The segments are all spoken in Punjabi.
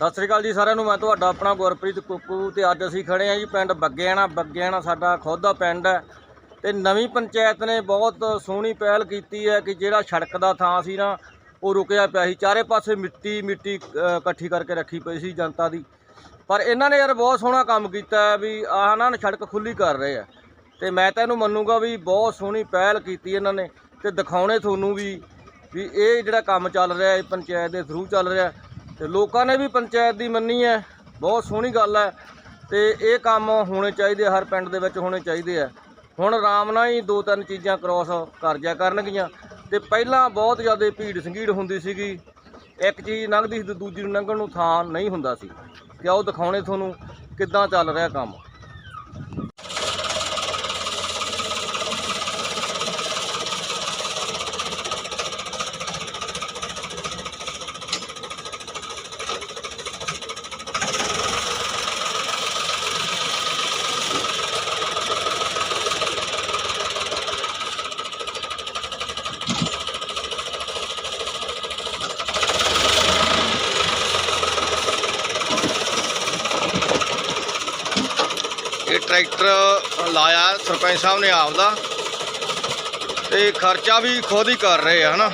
ਸਤਿ ਸ੍ਰੀ ਅਕਾਲ ਜੀ ਸਾਰਿਆਂ ਨੂੰ, ਮੈਂ ਤੁਹਾਡਾ ਆਪਣਾ ਗੁਰਪ੍ਰੀਤ ਕੁੱਕੂ ਤੇ ਅੱਜ ਅਸੀਂ ਖੜੇ ਹਾਂ ਜੀ ਪਿੰਡ ਬੱਗਿਆਣਾ ਬੱਗਿਆਣਾ ਸਾਡਾ ਖੁਦ ਦਾ ਪਿੰਡ ਹੈ ਤੇ ਨਵੀਂ ਪੰਚਾਇਤ ਨੇ ਬਹੁਤ ਸੋਹਣੀ ਪਹਿਲ ਕੀਤੀ ਹੈ ਕਿ ਜਿਹੜਾ ਸੜਕ ਦਾ ਥਾਂ ਸੀ ਨਾ, ਉਹ ਰੁਕਿਆ ਪਿਆ ਸੀ। ਚਾਰੇ ਪਾਸੇ ਮਿੱਟੀ ਮਿੱਟੀ ਇਕੱਠੀ ਕਰਕੇ ਰੱਖੀ ਪਈ ਸੀ ਜਨਤਾ ਦੀ। ਪਰ ਇਹਨਾਂ ਨੇ ਯਾਰ ਬਹੁਤ ਸੋਹਣਾ ਕੰਮ ਕੀਤਾ ਵੀ ਆਹ ਨਾ ਸੜਕ ਖੁੱਲੀ ਕਰ ਰਹੇ ਆ ਤੇ ਮੈਂ ਤਾਂ ਇਹਨੂੰ ਮੰਨੂਗਾ ਵੀ ਬਹੁਤ ਸੋਹਣੀ ਪਹਿਲ ਕੀਤੀ ਇਹਨਾਂ ਨੇ ਤੇ ਦਿਖਾਉਣੇ ਤੁਹਾਨੂੰ ਵੀ ਵੀ ਇਹ ਜਿਹੜਾ ਕੰਮ ਚੱਲ ਰਿਹਾ, ਇਹ ਪੰਚਾਇਤ ਦੇ ਥਰੂ ਚੱਲ ਰਿਹਾ। ਤੇ ਲੋਕਾਂ ਨੇ ਵੀ ਪੰਚਾਇਤ ਦੀ ਮੰਨੀ ਹੈ, ਬਹੁਤ ਸੋਹਣੀ ਗੱਲ ਹੈ ਤੇ ਇਹ ਕੰਮ ਹੋਣੇ ਚਾਹੀਦੇ, ਹਰ ਪਿੰਡ ਦੇ ਵਿੱਚ ਹੋਣੇ ਚਾਹੀਦੇ ਆ। ਹੁਣ ਆਰਾਮ ਨਾਲ ਹੀ ਦੋ ਤਿੰਨ ਚੀਜ਼ਾਂ ਕ੍ਰਾਸ ਕਰ ਜਾ ਕਰਨਗੀਆਂ ਤੇ ਪਹਿਲਾਂ ਬਹੁਤ ਜ਼ਿਆਦਾ ਭੀੜ ਸੰਗੀੜ ਹੁੰਦੀ ਸੀਗੀ। ਇੱਕ ਚੀਜ਼ ਲੰਘਦੀ ਸੀ ਤੇ ਦੂਜੀ ਨੂੰ ਲੰਘਣ ਨੂੰ ਥਾਂ ਨਹੀਂ ਹੁੰਦਾ ਸੀ। ਤੇ ਆਓ ਦਿਖਾਉਣੇ ਤੁਹਾਨੂੰ ਕਿੱਦਾਂ ਚੱਲ ਰਿਹਾ ਕੰਮ। ਟਰੈਕਟਰ ਲਾਇਆ ਸਰਪੰਚ ਸਾਹਿਬ ਨੇ ਆਪ ਦਾ ਤੇ ਖਰਚਾ ਵੀ ਖੁਦ ਹੀ ਕਰ ਰਹੇ ਆ, ਹਨਾ?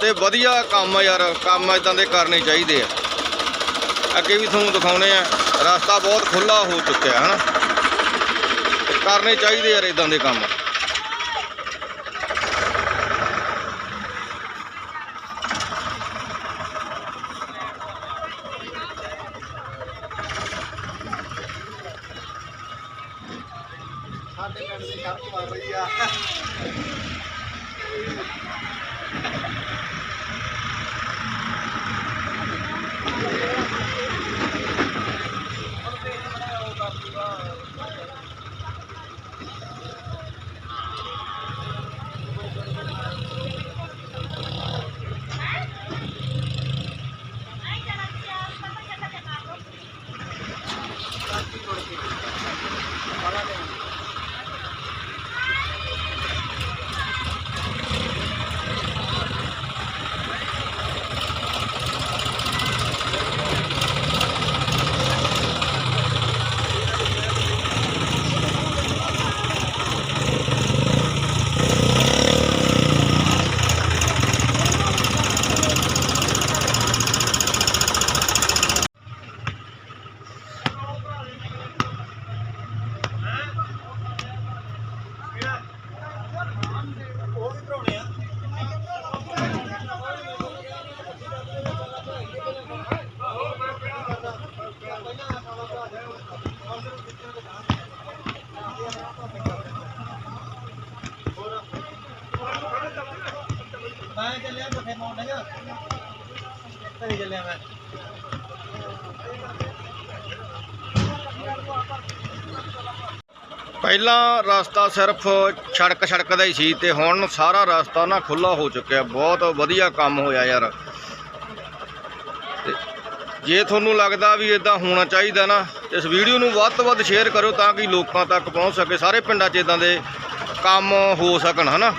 ਤੇ ਵਧੀਆ ਕੰਮ ਯਾਰ, ਕੰਮ ਇਦਾਂ ਦੇ ਕਰਨੇ ਚਾਹੀਦੇ ਆ। ਅੱਗੇ ਵੀ ਤੁਹਾਨੂੰ ਦਿਖਾਉਣੇ ਆ, ਰਸਤਾ ਬਹੁਤ ਖੁੱਲਾ ਹੋ ਚੁੱਕਿਆ, ਹਨਾ? ਤੇ ਕਰਨੇ ਚਾਹੀਦੇ ਯਾਰ ਇਦਾਂ ਦੇ ਕੰਮ। ਸਾਡੇ ਪਿੰਡ ਮੈਂ ਚੱਲਿਆ ਪੱਠੇ ਪਾਉਣ ਡਿਆ ਘਰੇ ਚੱਲਿਆ ਮੈਂ। ਪਹਿਲਾਂ ਰਸਤਾ ਸਿਰਫ ਸੜਕ ਸੜਕ ਦਾ ਹੀ ਸੀ ਤੇ ਹੁਣ ਸਾਰਾ ਰਸਤਾ ਨਾ ਖੁੱਲਾ ਹੋ ਚੁੱਕਿਆ। ਬਹੁਤ ਵਧੀਆ ਕੰਮ ਹੋਇਆ ਯਾਰ। ਜੇ ਤੁਹਾਨੂੰ ਲੱਗਦਾ ਵੀ ਇਦਾਂ ਹੋਣਾ ਚਾਹੀਦਾ ਨਾ, ਇਸ ਵੀਡੀਓ ਨੂੰ ਵੱਧ ਤੋਂ ਵੱਧ ਸ਼ੇਅਰ ਕਰੋ ਤਾਂ ਕਿ ਲੋਕਾਂ ਤੱਕ ਪਹੁੰਚ ਸਕੇ। ਸਾਰੇ ਪਿੰਡਾਂ 'ਚ ਇਦਾਂ ਦੇ ਕੰਮ ਹੋ ਸਕਣ, ਹਨਾ?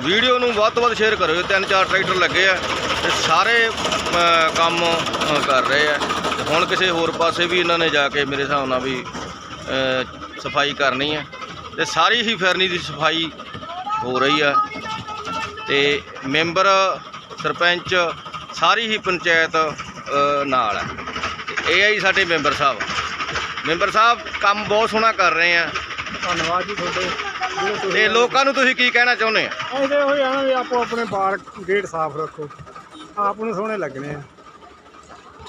ਵੀਡੀਓ ਨੂੰ ਵੱਧ ਤੋਂ ਵੱਧ ਸ਼ੇਅਰ ਕਰੋ ਇਹ ਤਿੰਨ ਚਾਰ ਟਰੈਕਟਰ ਲੱਗੇ ਆ ਤੇ ਸਾਰੇ ਕੰਮ ਕਰ ਰਹੇ ਆ। ਹੁਣ ਕਿਸੇ ਹੋਰ ਪਾਸੇ ਵੀ ਇਹਨਾਂ ਨੇ ਜਾ ਕੇ ਮੇਰੇ ਹਿਸਾਬ ਨਾਲ ਵੀ ਸਫ਼ਾਈ ਕਰਨੀ ਹੈ ਤੇ ਸਾਰੀ ਹੀ ਫਿਰਨੀ ਦੀ ਸਫ਼ਾਈ ਹੋ ਰਹੀ ਆ। ਤੇ ਮੈਂਬਰ, ਸਰਪੰਚ ਸਾਰੀ ਹੀ ਪੰਚਾਇਤ ਨਾਲ ਹੈ ਇਹ ਆ ਜੀ ਸਾਡੇ ਮੈਂਬਰ ਸਾਹਿਬ। ਮੈਂਬਰ ਸਾਹਿਬ, ਕੰਮ ਬਹੁਤ ਸੋਹਣਾ ਕਰ ਰਹੇ ਆ। ਧੰਨਵਾਦ ਜੀ ਤੁਹਾਡੇ। ਤੇ ਲੋਕਾਂ ਨੂੰ ਤੁਸੀਂ ਕੀ ਕਹਿਣਾ ਚਾਹੁੰਦੇ ਆ? ਇਹਦੇ ਹੋਈ ਆ ਨਾ ਵੀ ਆਪੋ ਆਪਣੇ ਬਾਰ ਗੇਟ ਸਾਫ਼ ਰੱਖੋ। ਆਪ ਨੂੰ ਸੋਹਣੇ ਲੱਗਣੇ ਆ।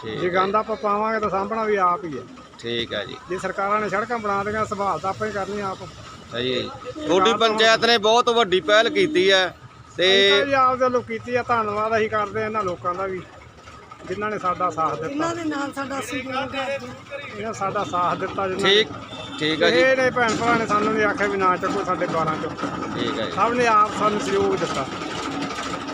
ਜੇ ਠੀਕ ਗੰਦ ਆਪਾਂ ਪਾਵਾਂਗੇ ਤਾਂ ਸਾਂਭਣਾ ਵੀ ਆਪ ਹੀ ਹੈ ਠੀਕ ਹੈ ਜੀ। ਜੇ ਸਰਕਾਰਾਂ ਨੇ ਸੜਕਾਂ ਬਣਾ ਦੇਗਾ ਸੰਭਾਲ ਤਾਂ ਆਪਾਂ ਹੀ ਕਰਨੀ ਆ ਆਪ। ਸਹੀ ਹੈ ਜੀ। ਤੁਹਾਡੀ ਪੰਚਾਇਤ ਨੇ ਬਹੁਤ ਵੱਡੀ ਪਹਿਲ ਕੀਤੀ ਹੈ ਤੇ ਜੀ ਆਪ ਦੇ ਲੋਕ ਕੀਤੀ ਆ ਧੰਨਵਾਦ ਅਸੀਂ ਕਰਦੇ ਆ ਇਹਨਾਂ ਲੋਕਾਂ ਦਾ ਵੀ ਜਿਨ੍ਹਾਂ ਨੇ ਸਾਡਾ ਸਾਥ ਦਿੱਤਾ। ਇਹਨਾਂ ਦੇ ਨਾਲ ਸਾਡਾ ਸਹਿਯੋਗ ਹੈ। ਇਹਨਾਂ ਸਾਡਾ ਸਾਥ ਦਿੱਤਾ ਜਿਨ੍ਹਾਂ ਨੇ ਠੀਕ। ਠੀਕ ਹੈ ਜੀ। ਇਹ ਨੇ ਭੈਣ ਭਰਾ ਨੇ ਸਾਨੂੰ ਵੀ ਆਖਿਆ ਵੀ ਨਾ ਚੱਕੋ ਸਾਡੇ 12 ਚੋਂ। ਠੀਕ ਹੈ ਜੀ। ਸਭ ਨੇ ਆਪ ਸਾਨੂੰ ਸਹਿਯੋਗ ਦਿੱਤਾ।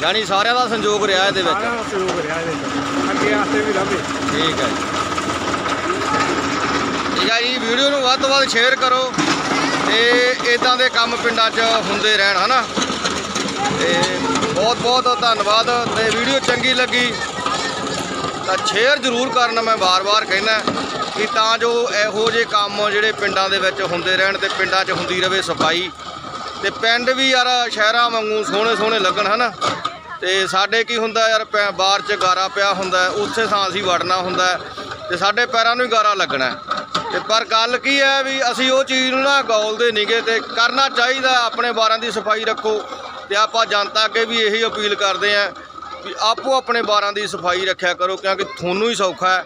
ਯਾਨੀ ਸਾਰਿਆਂ ਦਾ ਸੰਯੋਗ ਰਿਹਾ ਇਹਦੇ ਵਿੱਚ। ਸਾਰਿਆਂ ਦਾ ਸਹਿਯੋਗ ਰਿਹਾ ਇਹਦੇ ਵਿੱਚ। ਅੱਗੇ ਆਸਤੇ ਵੀ ਰਵੇ। ਠੀਕ ਹੈ ਜੀ। ਠੀਕ ਹੈ ਜੀ ਵੀਡੀਓ ਨੂੰ ਵੱਧ ਤੋਂ ਵੱਧ ਸ਼ੇਅਰ ਕਰੋ ਤੇ ਇਦਾਂ ਦੇ ਕੰਮ ਪਿੰਡਾਂ 'ਚ ਹੁੰਦੇ ਰਹਿਣ ਹਨਾ? ਤੇ ਬਹੁਤ ਬਹੁਤ ਧੰਨਵਾਦ ਤੇ ਵੀਡੀਓ ਚੰਗੀ ਲੱਗੀ ਤਾਂ ਸ਼ੇਅਰ ਜ਼ਰੂਰ ਕਰਨਾ ਮੈਂ ਵਾਰ-ਵਾਰ ਕਹਿਣਾ ਕਿ ਤਾਂ ਜੋ ਇਹੋ ਜਿਹੇ ਕੰਮ ਜਿਹੜੇ ਪਿੰਡਾਂ ਦੇ ਵਿੱਚ ਹੁੰਦੇ ਰਹਿਣ ਤੇ ਪਿੰਡਾਂ 'ਚ ਹੁੰਦੀ ਰਹੇ ਸਫ਼ਾਈ। ਤੇ ਪਿੰਡ ਵੀ ਯਾਰ ਸ਼ਹਿਰਾਂ ਵਾਂਗੂ ਸੋਹਣੇ ਸੋਹਣੇ ਲੱਗਣ ਹਨਾ। ਤੇ ਸਾਡੇ ਕੀ ਹੁੰਦਾ ਯਾਰ ਪੈ- ਬਾਹਰ 'ਚ ਗਾਰਾ ਪਿਆ ਹੁੰਦਾ ਹੈ, ਉੱਥੇ ਥਾਂ ਅਸੀਂ ਵੜਨਾ ਹੁੰਦਾ। ਹੈ ਤੇ ਸਾਡੇ ਪੈਰਾਂ ਨੂੰ ਹੀ ਗਾਰਾ ਲੱਗਣਾ। ਹੈ। ਤੇ ਪਰ ਗੱਲ ਕੀ ਹੈ ਵੀ ਅਸੀਂ ਉਹ ਚੀਜ਼ ਨੂੰ ਨਾ ਗੌਲਦੇ ਨਹੀਂਗੇ ਤੇ ਕਰਨਾ ਚਾਹੀਦਾ ਆਪਣੇ ਬਾਰਾਂ ਦੀ ਸਫ਼ਾਈ ਰੱਖੋ। ਤੇ ਆਪਾਂ ਜਨਤਾ ਅੱਗੇ ਵੀ ਇਹੀ ਅਪੀਲ ਕਰਦੇ ਆਂ ਵੀ ਆਪੋ ਆਪਣੇ ਬਾਰਾਂ ਦੀ ਸਫ਼ਾਈ ਰੱਖਿਆ ਕਰੋ ਕਿਉਂਕਿ ਤੁਹਾਨੂੰ ਹੀ ਸੌਖਾ ਹੈ।